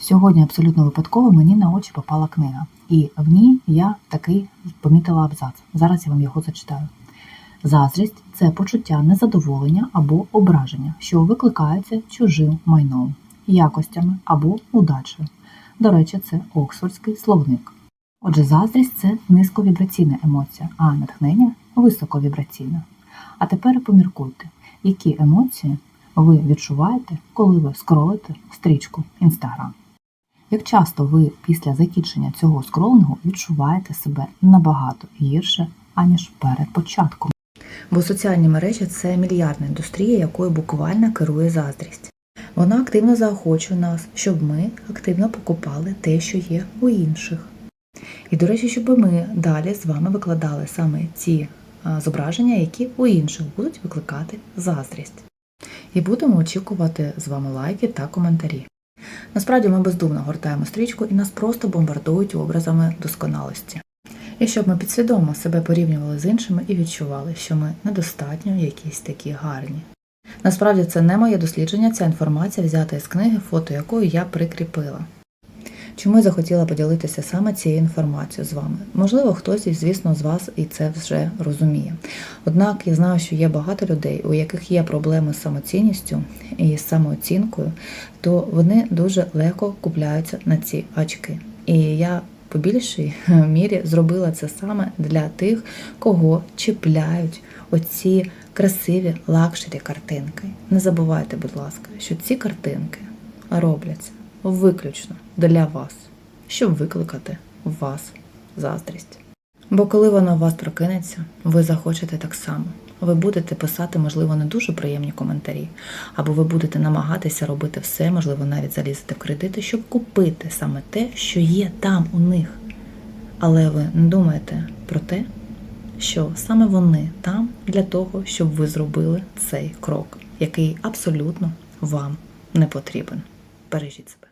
Сьогодні абсолютно випадково мені на очі попала книга, і в ній я такий помітила абзац. Зараз я вам його зачитаю. Заздрість це почуття незадоволення або ображення, що викликається чужим майном, якостями або удачею. До речі, це Оксфордський словник. Отже, заздрість це низьковібраційна емоція, а натхнення високовібраційна. А тепер поміркуйте, які емоції ви відчуваєте, коли ви скролите стрічку Instagram. Як часто ви після закінчення цього скролингу відчуваєте себе набагато гірше, аніж перед початком? Бо соціальні мережі це мільярдна індустрія, якою буквально керує заздрість. Вона активно заохочує нас, щоб ми активно покупали те, що є у інших. І, до речі, щоб ми далі з вами викладали саме ті зображення, які у інших будуть викликати заздрість. І будемо очікувати з вами лайки та коментарі. Насправді ми бездумно гортаємо стрічку і нас просто бомбардують образами досконалості. І щоб ми підсвідомо себе порівнювали з іншими і відчували, що ми недостатньо якісь такі гарні. Насправді це не моє дослідження, ця інформація взята із книги, фото якої я прикріпила. Чому я захотіла поділитися саме цією інформацією з вами? Можливо, хтось, звісно, з вас і це вже розуміє. Однак я знаю, що є багато людей, у яких є проблеми з самоцінністю і з самооцінкою, то вони дуже легко купляються на ці очки. І я по більшій мірі зробила це саме для тих, кого чіпляють оці красиві лакшері картинки. Не забувайте, будь ласка, що ці картинки робляться виключно для вас, щоб викликати у вас заздрість. Бо коли вона у вас прокинеться, ви захочете так само. Ви будете писати, можливо, не дуже приємні коментарі, або ви будете намагатися робити все, можливо, навіть залізти в кредити, щоб купити саме те, що є там у них. Але ви не думаєте про те, що саме вони там для того, щоб ви зробили цей крок, який абсолютно вам не потрібен. Бережіть себе.